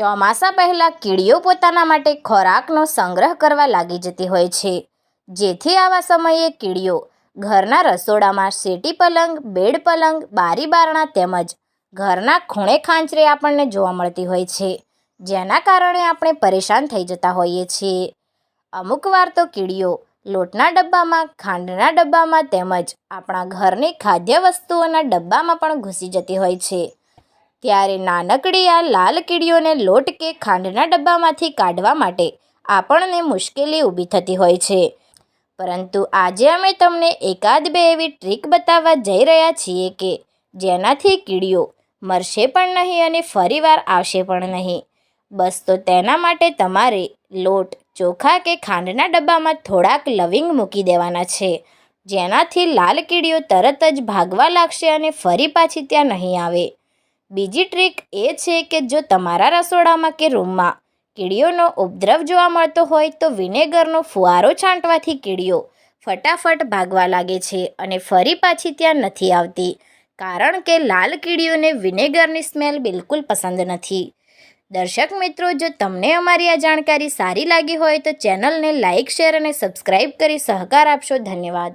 ચોમાસા પહેલાં કીડીઓ પોતાના માટે ખોરાકનો સંગ્રહ કરવા લાગી જતી હોય છે. જેથી આવા સમયે કીડીઓ ઘરના રસોડામાં શેટી પલંગ, બેડ પલંગ, બારી બારણા તેમજ ઘરના ખૂણે ખાંચરે આપણને જોવા મળતી હોય છે. જેના કારણે આપણે પરેશાન થઈ જતા હોઈએ છીએ. અમુક વાર તો કીડીઓ લોટના ડબ્બામાં, ખાંડના ડબ્બામાં તેમજ આપણા ઘરની ખાદ્ય વસ્તુઓના ડબ્બામાં પણ ઘૂસી જતી હોય છે. ત્યારે નાનકડી આ લાલ કીડીઓને લોટ કે ખાંડના ડબ્બામાંથી કાઢવા માટે આપણને મુશ્કેલી ઊભી થતી હોય છે. પરંતુ આજે અમે તમને એકાદ બે એવી ટ્રીક બતાવવા જઈ રહ્યા છીએ કે જેનાથી કીડીઓ મરશે પણ નહીં અને ફરીવાર આવશે પણ નહીં. બસ તો તેના માટે તમારે લોટ, ચોખા કે ખાંડના ડબ્બામાં થોડાક લવિંગ મૂકી દેવાના છે. જેનાથી લાલ કીડીઓ તરત જ ભાગવા લાગશે અને ફરી પાછી ત્યાં નહીં આવે. બીજી ટ્રીક એ છે કે જો તમારા રસોડામાં કે રૂમમાં કીડીઓનો ઉપદ્રવ જોવા મળતો હોય તો વિનેગરનો ફુવારો છાંટવાથી કીડીઓ ફટાફટ ભાગવા લાગે છે અને ફરી પાછી ત્યાં નથી આવતી, કારણ કે લાલ કીડીઓને વિનેગરની સ્મેલ બિલકુલ પસંદ નથી. દર્શક મિત્રો, જો તમને અમારી આ જાણકારી સારી લાગી હોય તો ચેનલને લાઇક, શેર અને સબસ્ક્રાઈબ કરી સહકાર આપશો. ધન્યવાદ.